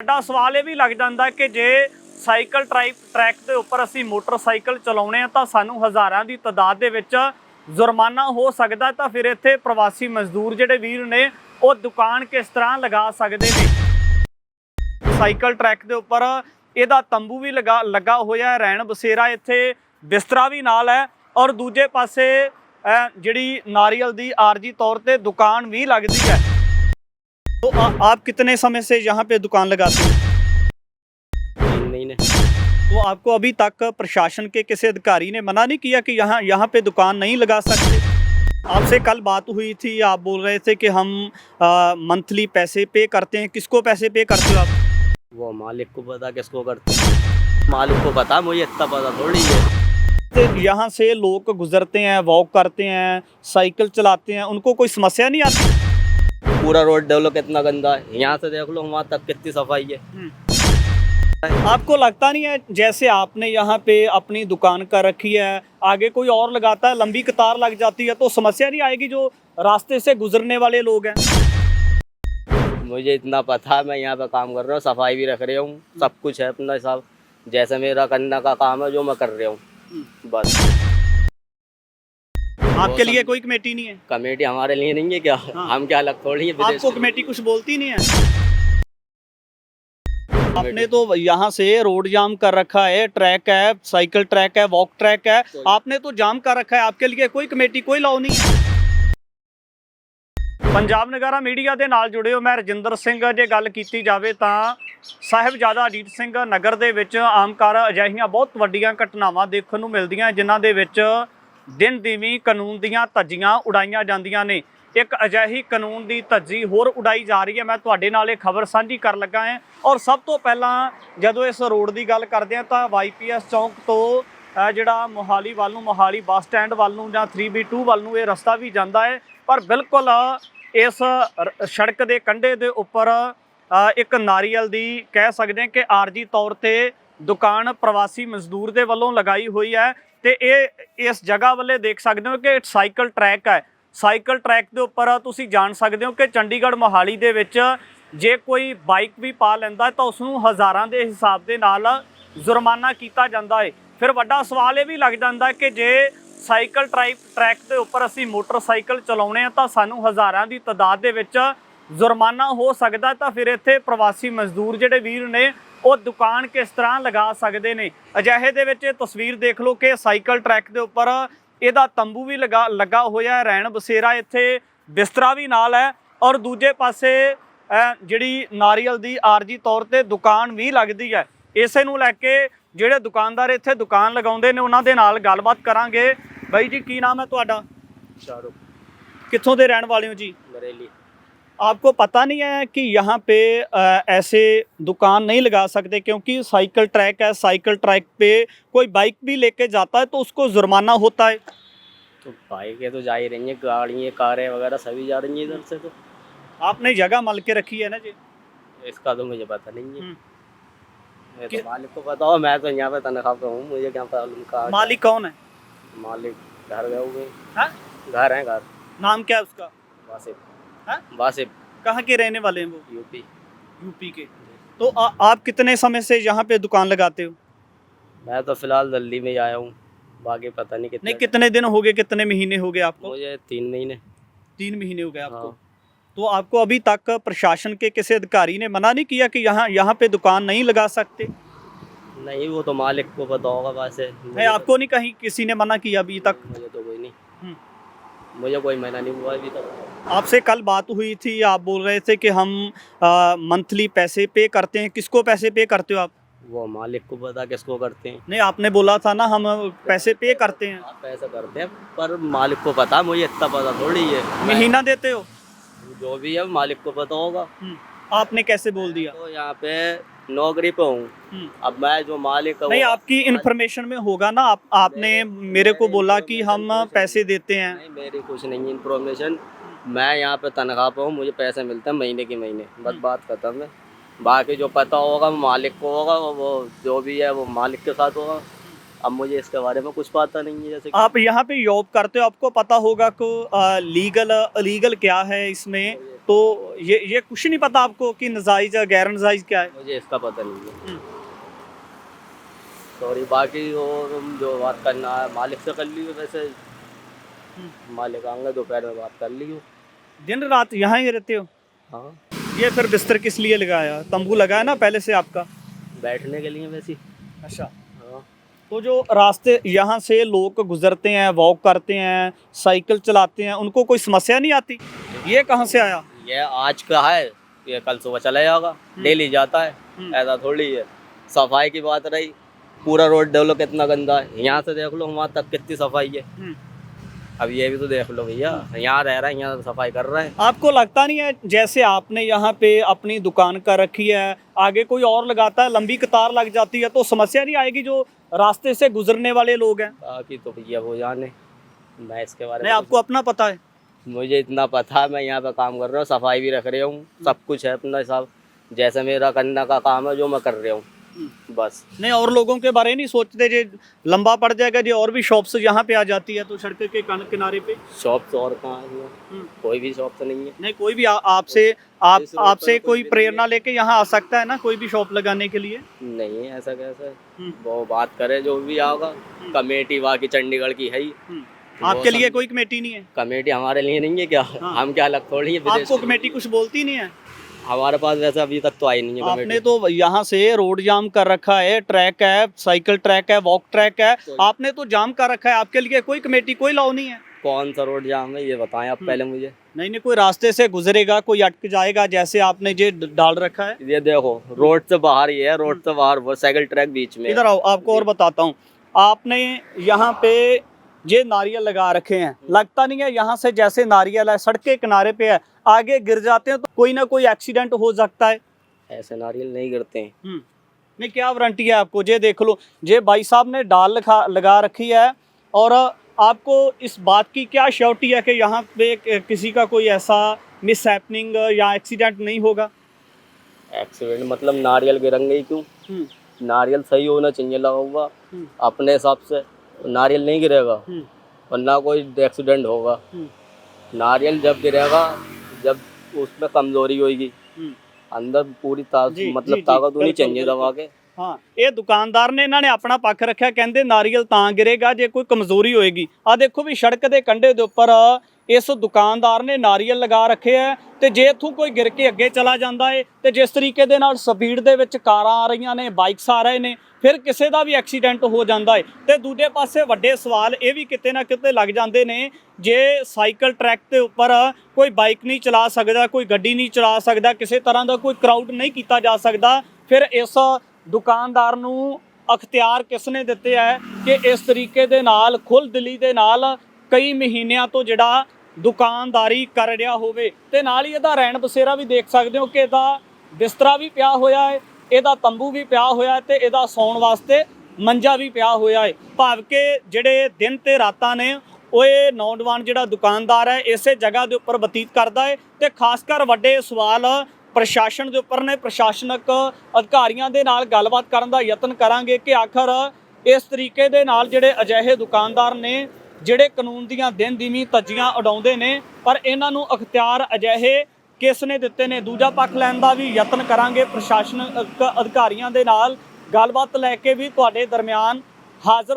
ਵੱਡਾ ਸਵਾਲ ਇਹ ਵੀ ਲੱਗ ਜਾਂਦਾ ਕਿ ਜੇ ਸਾਈਕਲ ਟ੍ਰਾਈਕ ਟਰੈਕ ਦੇ ਉੱਪਰ ਅਸੀਂ ਮੋਟਰਸਾਈਕਲ ਚਲਾਉਣੇ ਆ ਤਾਂ ਸਾਨੂੰ ਹਜ਼ਾਰਾਂ ਦੀ ਤਾਦਾਦ ਦੇ ਵਿੱਚ ਜੁਰਮਾਨਾ ਹੋ ਸਕਦਾ ਤਾਂ ਫਿਰ ਇੱਥੇ ਪ੍ਰਵਾਸੀ ਮਜ਼ਦੂਰ ਜਿਹੜੇ ਵੀਰ ਨੇ, ਉਹ ਦੁਕਾਨ ਕਿਸ ਤਰ੍ਹਾਂ ਲਗਾ ਸਕਦੇ ਨੇ? ਸਾਈਕਲ ਟਰੈਕ ਦੇ ਉੱਪਰ ਇਹਦਾ ਤੰਬੂ ਵੀ ਲਗਾ, ਲੱਗਾ ਹੋਇਆ ਹੈ ਰਹਿਣ ਬਸੇਰਾ ਇੱਥੇ ਬਿਸਤਰਾ ਵੀ ਨਾਲ ਹੈ ਔਰ ਦੂਜੇ ਪਾਸੇ ਜਿਹੜੀ ਨਾਰੀਅਲ ਦੀ ਆਰਜੀ ਤੌਰ ਤੇ ਦੁਕਾਨ ਵੀ ਲੱਗਦੀ ਹੈ। तो आ, आप कितने समय से यहाँ पे दुकान लगाते हो? तीन महीने तो आपको अभी तक प्रशासन के किसी अधिकारी ने मना नहीं किया कि यहाँ यहाँ पे दुकान नहीं लगा सकते? आपसे कल बात हुई थी आप बोल रहे थे कि हम मंथली पैसे पे करते हैं। किसको पैसे पे करते हो आप? वो मालिक को पता किसको करते हैं। मालिक को पता मुझे इतना पता थोड़ी है। तो यहाँ से लोग गुजरते हैं वॉक करते हैं साइकिल चलाते हैं उनको कोई समस्या नहीं आती? पूरा रोड डेवलप कितना गंदा है। यहाँ से देख लो वहाँ तक कितनी सफ़ाई है। आपको लगता नहीं है जैसे आपने यहाँ पे अपनी दुकान कर रखी है आगे कोई और लगाता है लंबी कतार लग जाती है तो समस्या नहीं आएगी जो रास्ते से गुजरने वाले लोग हैं? मुझे इतना पता है मैं यहाँ पे काम कर रहा हूँ सफ़ाई भी रख रहा हूँ सब कुछ है अपना हिसाब जैसे मेरा करने का काम है जो मैं कर रहा हूँ। बस। आपके लिए कोई कमेटी नहीं है कमेटी हमारे लिए नहीं है क्या हाँ। हम क्या अलग थोड़ी है विदेश आपको के। कमेटी कुछ बोलती नहीं है आपने तो यहाँ से रोड जाम कर रखा है ट्रैक है साइकिल ट्रैक है वॉक ट्रैक है आपने तो जाम कर रखा है आपके लिए कोई ਕਮੇਟੀ ਕੋਈ ਲਾਓ ਨਹੀਂ ਹੈ ਪੰਜਾਬ ਨਗਾਰਾ ਮੀਡੀਆ ਦੇ ਨਾਲ ਜੁੜੇ ਹੋ ਮੈਂ ਰਜਿੰਦਰ ਸਿੰਘ ਜੇ ਗੱਲ ਕੀਤੀ ਜਾਵੇ ਤਾਂ ਸਾਹਿਬਜ਼ਾਦਾ ਅਜੀਤ ਸਿੰਘ ਨਗਰ ਦੇ ਵਿੱਚ ਆਮ ਕਾਰ ਅਜਿਹੀਆਂ ਬਹੁਤ ਵੱਡੀਆਂ ਘਟਨਾਵਾਂ ਦੇਖਣ ਨੂੰ ਮਿਲਦੀਆਂ ਜਿਨ੍ਹਾਂ ਦੇ ਵਿੱਚ ਦਿਨ ਦੀਵੀਂ ਕਾਨੂੰਨ ਦੀਆਂ ਧੱਜੀਆਂ ਉਡਾਈਆਂ ਜਾਂਦੀਆਂ ਨੇ। ਇੱਕ ਅਜਿਹੀ ਕਾਨੂੰਨ ਦੀ ਧੱਜੀ ਹੋਰ ਉਡਾਈ ਜਾ ਰਹੀ ਹੈ। ਮੈਂ ਤੁਹਾਡੇ ਨਾਲ ਇਹ ਖਬਰ ਸਾਂਝੀ ਕਰਨ ਲੱਗਾ ਹਾਂ। ਔਰ ਸਭ ਤੋਂ ਪਹਿਲਾਂ ਜਦੋਂ ਇਸ ਰੋਡ ਦੀ ਗੱਲ ਕਰਦੇ ਹਾਂ ਤਾਂ ਵਾਈਪੀਐਸ ਚੌਂਕ ਤੋਂ ਜਿਹੜਾ ਮੋਹਾਲੀ ਵੱਲ ਨੂੰ, ਮੋਹਾਲੀ ਬੱਸ ਸਟੈਂਡ ਵੱਲ ਨੂੰ ਜਾਂ 3B2 ਵੱਲ ਨੂੰ ਇਹ ਰਸਤਾ ਵੀ ਜਾਂਦਾ ਹੈ। ਪਰ ਬਿਲਕੁਲ ਇਸ ਸੜਕ ਦੇ ਕੰਢੇ ਦੇ ਉੱਪਰ ਇੱਕ ਨਾਰੀਅਲ ਦੀ ਕਹਿ ਸਕਦੇ ਹਾਂ ਕਿ ਆਰਜੀ ਤੌਰ ਤੇ ਦੁਕਾਨ ਪ੍ਰਵਾਸੀ ਮਜ਼ਦੂਰ ਦੇ ਵੱਲੋਂ ਲਗਾਈ ਹੋਈ ਹੈ ਤੇ ਇਹ ਇਸ ਜਗ੍ਹਾ ਵੱਲੇ ਦੇਖ ਸਕਦੇ ਹੋ ਕਿ ਸਾਈਕਲ ਟਰੈਕ ਹੈ। ਸਾਈਕਲ ਟਰੈਕ ਦੇ ਉੱਪਰ ਤੁਸੀਂ ਜਾਣ ਸਕਦੇ ਹੋ ਕਿ ਚੰਡੀਗੜ੍ਹ ਮੋਹਾਲੀ ਦੇ ਵਿੱਚ ਜੇ ਕੋਈ ਬਾਈਕ ਵੀ ਪਾ ਲੈਂਦਾ ਤਾਂ ਉਸ ਨੂੰ ਹਜ਼ਾਰਾਂ ਦੇ ਹਿਸਾਬ ਦੇ ਨਾਲ ਜੁਰਮਾਨਾ ਕੀਤਾ ਜਾਂਦਾ ਹੈ। ਫਿਰ ਵੱਡਾ ਸਵਾਲ ਇਹ ਵੀ ਲੱਗ ਜਾਂਦਾ ਕਿ ਜੇ ਸਾਈਕਲ ਟਰਾਈਕ ਟਰੈਕ ਦੇ ਉੱਪਰ ਅਸੀਂ ਮੋਟਰਸਾਈਕਲ ਚਲਾਉਣੇ ਆ ਤਾਂ ਸਾਨੂੰ ਹਜ਼ਾਰਾਂ ਦੀ ਤਾਦਾਦ ਦੇ ਵਿੱਚ ਜੁਰਮਾਨਾ ਹੋ ਸਕਦਾ ਤਾਂ ਫਿਰ ਇੱਥੇ ਪ੍ਰਵਾਸੀ ਮਜ਼ਦੂਰ ਜਿਹੜੇ ਵੀਰ ਨੇ ਉਹ ਦੁਕਾਨ ਕਿਸ ਤਰ੍ਹਾਂ ਲਗਾ ਸਕਦੇ ਨੇ? ਅਜਿਹੇ ਦੇ ਵਿੱਚ ਤਸਵੀਰ ਦੇਖ ਲਓ ਕਿ ਸਾਈਕਲ ਟਰੈਕ ਦੇ ਉੱਪਰ ਇਹਦਾ ਤੰਬੂ ਵੀ ਲਗਾ ਲੱਗਾ ਹੋਇਆ ਰਹਿਣ ਬਸੇਰਾ ਇੱਥੇ ਬਿਸਤਰਾ ਵੀ ਨਾਲ ਹੈ ਔਰ ਦੂਜੇ ਪਾਸੇ ਜਿਹੜੀ ਨਾਰੀਅਲ ਦੀ ਆਰਜੀ ਤੌਰ ਤੇ ਦੁਕਾਨ ਵੀ ਲੱਗਦੀ ਹੈ। ਇਸੇ ਨੂੰ ਲੈ ਕੇ ਜਿਹੜੇ ਦੁਕਾਨਦਾਰ ਇੱਥੇ ਦੁਕਾਨ ਲਗਾਉਂਦੇ ਨੇ ਉਹਨਾਂ ਦੇ ਨਾਲ ਗੱਲਬਾਤ ਕਰਾਂਗੇ। ਬਾਈ ਜੀ ਕੀ ਨਾਮ ਹੈ ਤੁਹਾਡਾ? ਸ਼ਾਹਰੁਖ। ਕਿੱਥੋਂ ਦੇ ਰਹਿਣ ਵਾਲੇ ਹੋ ਜੀ? ਬਰੇਲੀ। आपको पता नहीं है कि यहाँ पे ऐसे दुकान नहीं लगा सकते क्योंकि साइकिल ट्रैक है साइकिल ट्रैक पे कोई बाइक भी लेके जाता है तो उसको जुर्माना होता है। तो बाइकें तो जा ही रही हैं गाड़ियाँ कारें वगैरह सभी जा रही हैं इधर से तो। आपने जगह मल के रखी है ना जी? इसका तो मुझे पता नहीं है। हम्म। तो मालिक को पता हो मैं तो यहाँ पे तनख्वाह पे हूँ मुझे क्या कहा मालिक कौन है? मालिक घर गए हुए हाँ? घर हैं घर। नाम क्या है उसका? वासिफ। हाँ? वासिफ। कहाँ के रहने वाले हैं वो? यूपी। यूपी के। तो आ, आप कितने समय से यहाँ पे दुकान लगाते हो? मैं तो फ़िलहाल दिल्ली में आया हूँ। बाकी पता नहीं कितने नहीं कितने दिन हो गए कितने महीने हो गए आपको? मुझे तीन महीने। तीन महीने हो गए आपको? हाँ। तो आपको अभी तक प्रशासन के किसी अधिकारी ने मना नहीं किया कि यहाँ यहाँ पे दुकान नहीं लगा सकते? नहीं वो तो मालिक को पता होगा वैसे। मुझे है आपको नहीं कहीं किसी ने मना किया अभी तक? मुझे तो कोई नहीं। हम्म। मुझे कोई महीना नहीं हुआ अभी तक। आपसे कल बात हुई थी आप बोल रहे थे कि हम मंथली पैसे पे करते हैं। किसको पैसे पे करते हो आप? वो मालिक को पता किसको करते हैं। नहीं आपने बोला था ना हम पैसे पे करते हैं। आप ऐसा करते हैं पर मालिक को पता मुझे इतना पता थोड़ी है। महीना देते हो? जो भी है मालिक को पता होगा। हम्म, आपने कैसे बोल दिया? तो यहाँ पे नौकरी पे हूँ। हम्म। अब मैं जो मालिक नहीं आपकी इन्फॉर्मेशन में होगा ना आप आपने मेरे को बोला कि हम पैसे देते हैं। नहीं मेरी कुछ नहीं इन्फॉर्मेशन मैं यहाँ पे तनख्वाह पे हूँ मुझे पैसे मिलते हैं महीने के महीने बस हम्म। बात खत्म है बाकी जो पता होगा मालिक को होगा वो जो भी है वो मालिक के साथ होगा अब मुझे इसके बारे में कुछ पता नहीं है जैसे आप यहाँ पे जॉब करते हो आपको पता होगा को लीगल लीगल क्या है इसमें तो ये ये कुछ नहीं पता आपको कि नजायज है गैर नजायज क्या है मुझे इसका पता नहीं है हम्म। सॉरी बाकी वो जो बात करना है मालिक से कर लियो वैसे हम्म। मालिक आएँगे दोपहर में बात कर लियो। दिन रात यहाँ ही रहते हो? हाँ। ये फिर बिस्तर किस लिए लगाया? तंबू लगाया ना पहले से आपका? बैठने के लिए वैसे। अच्छा। हाँ। तो जो रास्ते यहाँ से लोग गुजरते हैं वॉक करते हैं साइकिल चलाते हैं उनको कोई समस्या नहीं आती? ये कहाँ से आया? ये आज का है। ये कल सुबह चला जाएगा। डेली जाता है। हम्म। ऐसा थोड़ी है। सफ़ाई की बात रही। पूरा रोड डेवलप लो कितना गंदा है। यहाँ से देख लो वहाँ तक कितनी सफ़ाई है। हम्म। अब ये भी तो देख लो भैया यहाँ रह रहा है यहाँ सफ़ाई कर रहा है। आपको लगता नहीं है जैसे आपने यहाँ पे अपनी दुकान कर रखी है आगे कोई और लगाता है लंबी कतार लग जाती है तो समस्या नहीं आएगी जो रास्ते से गुजरने वाले लोग हैं? बाकी तो भैया वो जाने मैं इसके बारे में आपको अपना पता है? मुझे इतना पता है मैं यहाँ पे काम कर रहा हूँ सफ़ाई भी रख रहा हूँ सब कुछ है अपना सब जैसे मेरा करने का काम है जो मैं कर रहा हूँ। बस। नहीं और लोगों के बारे नहीं सोचते जे लंबा पड़ जाएगा जो और भी शॉप्स यहाँ पे आ जाती है तो सड़क के कन- किनारे पे। शॉप तो और कहाँ है? हम्म। कोई भी शॉप तो नहीं है। नहीं कोई भी आपसे आप आपसे तो कोई प्रेरणा लेके यहाँ आ सकता है ना कोई भी शॉप लगाने के लिए? नहीं है ऐसा कैसा हम्म। वो बात करे जो भी आएगा कमेटी बाकी चंडीगढ़ की है ही। हम्म। आपके लिए कोई कमेटी नहीं है? कमेटी हमारे लिए नहीं है क्या? हाँ। हम क्या अलग थोड़ी है आपको कमेटी कुछ बोलती नहीं है? हमारे पास वैसे अभी तक तो आई नहीं है आपने तो यहाँ से रोड जाम कर रखा है ट्रैक है साइकिल ट्रैक है वॉक ट्रैक है। आपने तो जाम कर रखा है आपके लिए कोई कमेटी कोई लॉ नहीं है। कौन सा रोड जाम है ये बताएँ आप हम्म। पहले मुझे। नहीं नहीं कोई रास्ते से गुजरेगा कोई अटक जाएगा जैसे आपने ये डाल रखा है। ये देखो रोड से बाहर ही है रोड से बाहर वो साइकिल ट्रैक बीच में इधर आओ आपको और बताता हूँ। आपने यहाँ पे ये नारियल लगा रखे हैं। लगता नहीं है यहाँ से जैसे नारियल है सड़क के किनारे पे है। आगे गिर जाते हैं तो कोई ना कोई एक्सीडेंट हो सकता है। ऐसे नारियल नहीं गिरते हैं। हम्म नहीं क्या वारंटी है आपको? ये देख लो ये भाई साहब ने डाल लगा लगा रखी है और आपको इस बात की क्या श्योरिटी है कि यहाँ पे किसी का कोई ऐसा मिस या एक्सीडेंट नहीं होगा? एक्सीडेंट मतलब नारियल गिरेंगे ही क्यों? हम्म। नारियल सही होना चाहिए लगा हुआ। हम्म। अपने हिसाब से। नारियल नहीं गिरेगा और ना कोई एक्सीडेंट होगा। हम्म। नारियल जब गिरेगा जब उसमें कमज़ोरी होगी हम्म। अंदर पूरी ता, जी, मतलब ताकत होनी चाहिए दवा के। ਹਾਂ, ਇਹ ਦੁਕਾਨਦਾਰ ਨੇ ਇਹਨਾਂ ਨੇ ਆਪਣਾ ਪੱਖ ਰੱਖਿਆ, ਕਹਿੰਦੇ ਨਾਰੀਅਲ ਤਾਂ ਗਿਰੇਗਾ, ਜੇ ਕੋਈ ਕਮਜ਼ੋਰੀ ਹੋਏਗੀ। ਆ ਦੇਖੋ ਵੀ ਸੜਕ ਦੇ ਕੰਢੇ ਦੇ ਉੱਪਰ ਇਸ ਦੁਕਾਨਦਾਰ ਨੇ ਨਾਰੀਅਲ ਲਗਾ ਰੱਖੇ ਹੈ ਤੇ ਜੇ ਇੱਥੋਂ ਕੋਈ ਗਿਰ ਕੇ ਅੱਗੇ ਚਲਾ ਜਾਂਦਾ ਏ, ਤੇ ਜਿਸ ਤਰੀਕੇ ਦੇ ਨਾਲ ਸਪੀਡ ਦੇ ਵਿੱਚ ਕਾਰਾਂ ਆ ਰਹੀਆਂ ਨੇ, ਬਾਈਕਸ ਆ ਰਹੇ ਨੇ, ਫਿਰ ਕਿਸੇ ਦਾ ਵੀ ਐਕਸੀਡੈਂਟ ਹੋ ਜਾਂਦਾ ਏ। ਤੇ ਦੂਜੇ ਪਾਸੇ ਵੱਡੇ ਸਵਾਲ ਇਹ ਵੀ ਕਿਤੇ ਨਾ ਕਿਤੇ ਲੱਗ ਜਾਂਦੇ ਨੇ, ਜੇ ਸਾਈਕਲ ਟਰੈਕ ਦੇ ਉੱਪਰ ਕੋਈ ਬਾਈਕ ਨਹੀਂ ਚਲਾ ਸਕਦਾ, ਕੋਈ ਗੱਡੀ ਨਹੀਂ ਚਲਾ ਸਕਦਾ, ਕਿਸੇ ਤਰ੍ਹਾਂ ਦਾ ਕੋਈ ਕਰਾਊਡ ਨਹੀਂ ਕੀਤਾ ਜਾ ਸਕਦਾ, ਫਿਰ ਇਸ ਦੁਕਾਨਦਾਰ ਨੂੰ ਅਖਤਿਆਰ ਕਿਸ ਨੇ ਦਿੱਤੇ ਹੈ ਕਿ ਇਸ ਤਰੀਕੇ ਦੇ ਨਾਲ ਖੁੱਲ ਦਿਲੀ ਦੇ ਨਾਲ ਕਈ ਮਹੀਨਿਆਂ ਤੋਂ ਜਿਹੜਾ ਦੁਕਾਨਦਾਰੀ ਕਰ ਰਿਹਾ ਹੋਵੇ। ਤੇ ਨਾਲ ਹੀ ਇਹਦਾ ਰਹਿਣ ਬਸੇਰਾ ਵੀ ਦੇਖ ਸਕਦੇ ਹੋ ਕਿ ਇਹਦਾ ਬਿਸਤਰਾ ਵੀ ਪਿਆ ਹੋਇਆ ਹੈ, ਇਹਦਾ ਤੰਬੂ ਵੀ ਪਿਆ ਹੋਇਆ ਹੈ ਤੇ ਇਹਦਾ ਸੌਣ ਵਾਸਤੇ ਮੰਜਾ ਵੀ ਪਿਆ ਹੋਇਆ ਹੈ। ਭਾਵ ਕਿ ਜਿਹੜੇ ਦਿਨ ਤੇ ਰਾਤਾਂ ਨੇ, ਉਹ ਇਹ ਨੌਜਵਾਨ ਜਿਹੜਾ ਦੁਕਾਨਦਾਰ ਹੈ, ਇਸੇ ਜਗ੍ਹਾ ਦੇ ਉੱਪਰ ਬਤੀਤ ਕਰਦਾ ਹੈ ਤੇ ਖਾਸ ਕਰ ਵੱਡੇ ਸਵਾਲ ਪ੍ਰਸ਼ਾਸਨ ਦੇ ਉੱਪਰ ਨੇ ਪ੍ਰਸ਼ਾਸਨਿਕ ਅਧਿਕਾਰੀਆਂ ਦੇ ਨਾਲ ਗੱਲਬਾਤ ਕਰਨ ਦਾ ਯਤਨ ਕਰਾਂਗੇ ਕਿ ਆਖਰ ਇਸ ਤਰੀਕੇ ਦੇ ਨਾਲ ਜਿਹੜੇ ਅਜਿਹੇ ਦੁਕਾਨਦਾਰ ਨੇ, ਜਿਹੜੇ ਕਾਨੂੰਨ ਦੀਆਂ ਦਿਨ ਦੀਵੀਂ ਤੱਜੀਆਂ ਉਡਾਉਂਦੇ ਨੇ, ਪਰ ਇਹਨਾਂ ਨੂੰ ਅਖਤਿਆਰ ਅਜਿਹੇ ਕਿਸ ਨੇ ਦਿੱਤੇ ਨੇ? ਦੂਜਾ ਪੱਖ ਲੈਣ ਦਾ ਵੀ ਯਤਨ ਕਰਾਂਗੇ, ਪ੍ਰਸ਼ਾਸਨਿਕ ਅਧਿਕਾਰੀਆਂ ਦੇ ਨਾਲ ਗੱਲਬਾਤ ਲੈ ਕੇ ਵੀ ਤੁਹਾਡੇ ਦਰਮਿਆਨ ਹਾਜ਼ਰ